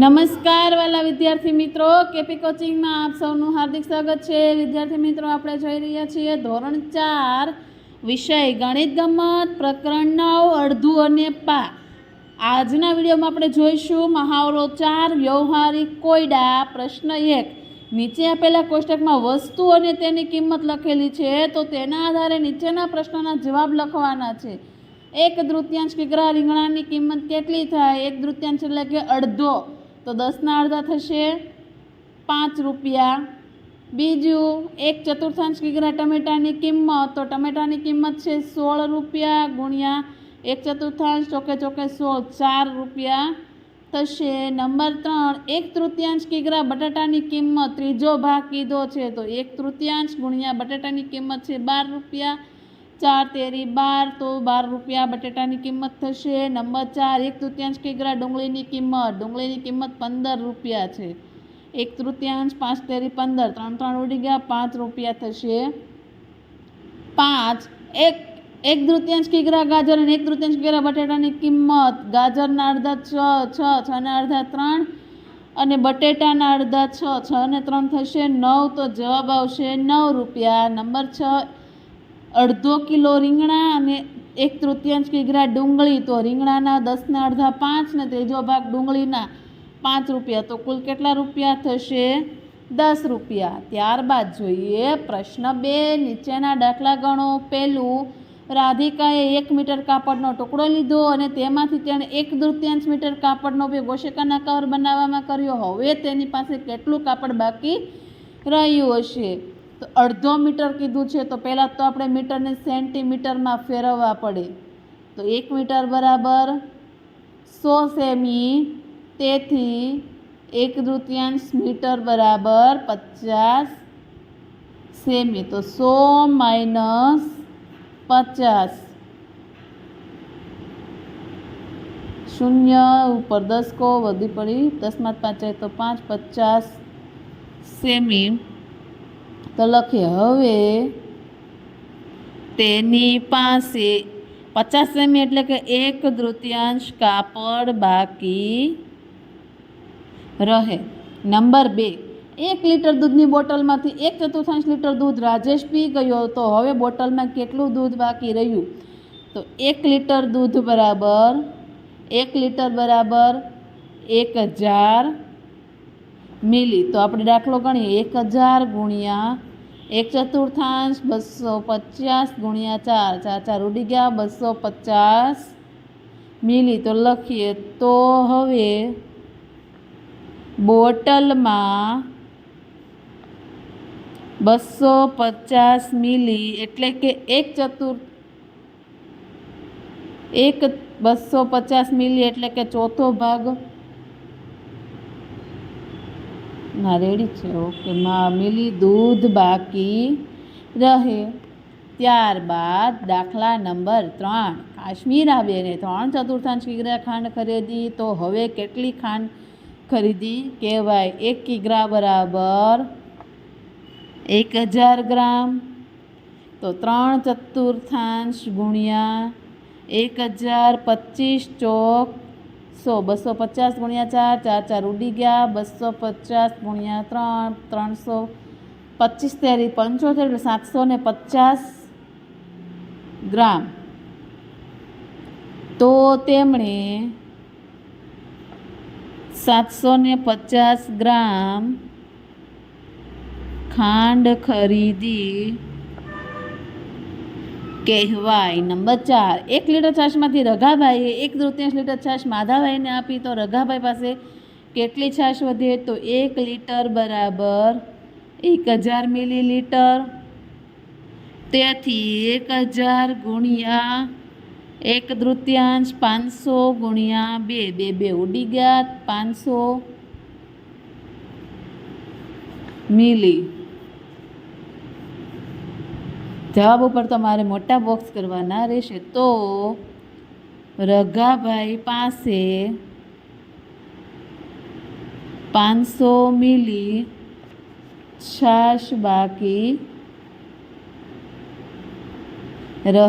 નમસ્કાર વાલા વિદ્યાર્થી મિત્રો, કેપી કોચિંગમાં આપ સૌનું હાર્દિક સ્વાગત છે. વિદ્યાર્થી મિત્રો, આપણે જોઈ રહ્યા છીએ ધોરણ ચાર, વિષય ગણિત ગમત પ્રકરણ નવ અડધું અને પા. આજના વિડીયોમાં આપણે જોઈશું મહાવરો ચાર વ્યવહારિક કોયડા, પ્રશ્ન એક. નીચે આપેલા કોષ્ટકમાં વસ્તુ અને તેની કિંમત લખેલી છે, તો તેના આધારે નીચેના પ્રશ્નોના જવાબ લખવાના છે. એક તૃતીયાંશ કિગ્રા રીંગણાની કિંમત કેટલી થાય? એક તૃતીયાંશ એટલે કે અડધો. તો દસના અડધા થશે પાંચ રૂપિયા. બીજું, એક ચતુર્થાંશ કિગ્રા ટમેટાની કિંમત, તો ટમેટાની કિંમત છે સોળ રૂપિયા ગુણ્યા એક ચતુર્થાંશ, ચોકે ચોકે સોળ, ચાર રૂપિયા થશે. નંબર ત્રણ, એક તૃતીયાંશ કિગ્રા બટાટાની કિંમત, ત્રીજો ભાગ કીધો છે, તો એક તૃતીયાંશ ગુણ્યા બટાટાની કિંમત છે બાર રૂપિયા. ચાર, તેરી, બાર, તો બાર રૂપિયા બટેટાની કિંમત થશે. નંબર ચાર, એક તૃતીયાંશ કેગરા ડુંગળીની કિંમત. ડુંગળીની કિંમત પંદર રૂપિયા છે. એક તૃતીયાંશ, પાંચ, તેરી, પંદર. ત્રણ ત્રણ ઉડી ગયા, પાંચ રૂપિયા થશે. પાંચ, એક એક તૃતીયાંશ કિગ્રા ગાજર અને એક તૃતીયાંશ કિગ્રા બટેટાની કિંમત. ગાજરના અડધા છ છ છના અડધા ત્રણ. અને બટેટાના અડધા છ છ અને ત્રણ થશે. નવ તો જવાબ આવશે નવ રૂપિયા. નંબર છ અડધો કિલો રીંગણા અને એક તૃતીયાંશ કિગ્રા ડુંગળી. તો રીંગણાના દસના અડધા પાંચ ને ત્રીજો ભાગ ડુંગળીના પાંચ રૂપિયા. તો કુલ કેટલા રૂપિયા થશે? દસ રૂપિયા. ત્યારબાદ જોઈએ પ્રશ્ન બે. નીચેના દાખલા ગણો. પહેલું, રાધિકાએ એક મીટર કાપડનો ટુકડો લીધો અને તેમાંથી તેણે એક તૃતીયાંશ મીટર કાપડનો ઉપયોગ ઓશિકાના કવર બનાવવામાં કર્યો. હવે તેની પાસે કેટલું કાપડ બાકી રહ્યું હશે? તો અડધો મીટર કીધું છે, તો પહેલાં તો આપણે મીટરને સેન્ટીમીટરમાં ફેરવવા પડે. તો એક મીટર બરાબર સો સેમી, તેથી એક તૃતીયાંશ મીટર બરાબર પચાસ સેમી, તો સો માઇનસ પચાસ. શૂન્ય ઉપર દસ કો, વધી પડી દસમાં પાંચ તો પાંચ, પચાસ સેમી. તો લખીએ હવે તેની પાસે પચાસ સેમી એટલે કે એક તૃતીયાંશ કાપડ બાકી રહે. નંબર બે, એક લીટર દૂધની બોટલમાંથી એક ચતુર્થાંશ લીટર દૂધ રાજેશ પી ગયો તો હવે બોટલમાં કેટલું દૂધ બાકી રહ્યું? તો એક લીટર દૂધ બરાબર, એક લીટર બરાબર એક હજાર મિલી. તો આપણે દાખલો ગણીએ. એક હજાર ગુણ્યા એક ચતુર્થાંશ બસો પચાસ ગુણ્યા ચાર. ચાર ચાર ઉડી ગયા. બસો પચાસ મિલી. તો લખીએ તો હવે બોટલમાં બસો પચાસ મિલી એટલે કે એક ચતુર, એક બસો પચાસ મિલી એટલે કે ચોથો ભાગ ના રેડી છે, ઓકે. મામેલી દૂધ બાકી રહે. ત્યારબાદ દાખલા નંબર ત્રણ કાશ્મીરાબેને ત્રણ ચતુર્થાંશ કિગ્રા ખાંડ ખરીદી. તો હવે કેટલી ખાંડ ખરીદી? કહેવાય એક કિગ્રા બરાબર એક હજાર ગ્રામ. તો ત્રણ ચતુર્થાંશ ગુણ્યા એક હજાર પચીસ ચોક સો, બસો પચાસ ગુણ્યા ચાર ચાર ચાર ઉડી ગયા, બસો પચાસ ગુણ્યા ત્રણ, ત્રણસો પચીસ તેરી પંચોતેર એટલે સાતસો ને પચાસ ગ્રામ. તો તેમણે સાતસો ને પચાસ ગ્રામ ખાંડ ખરીદી કહેવાય. નંબર ચાર, એક લીટર છાશમાંથી રઘાભાઈએ એક તૃતીયાંશ લીટર છાશ માધાભાઈને આપી. તો રઘાભાઈ પાસે કેટલી છાશ વધે? તો એક લીટર બરાબર એક હજાર મિલીલીટર. તેથી એક હજાર ગુણ્યા એક તૃતીયાંશ પાંચસો ગુણ્યા બે. બે બે ઉડી ગયા પાંચસો મિલી. જવાબ ઉપર તમારે મોટા બોક્સ કરવાના રહેશે. તો રઘાભાઈ પાસે પાંચસો મિલી છાશ બાકી રહે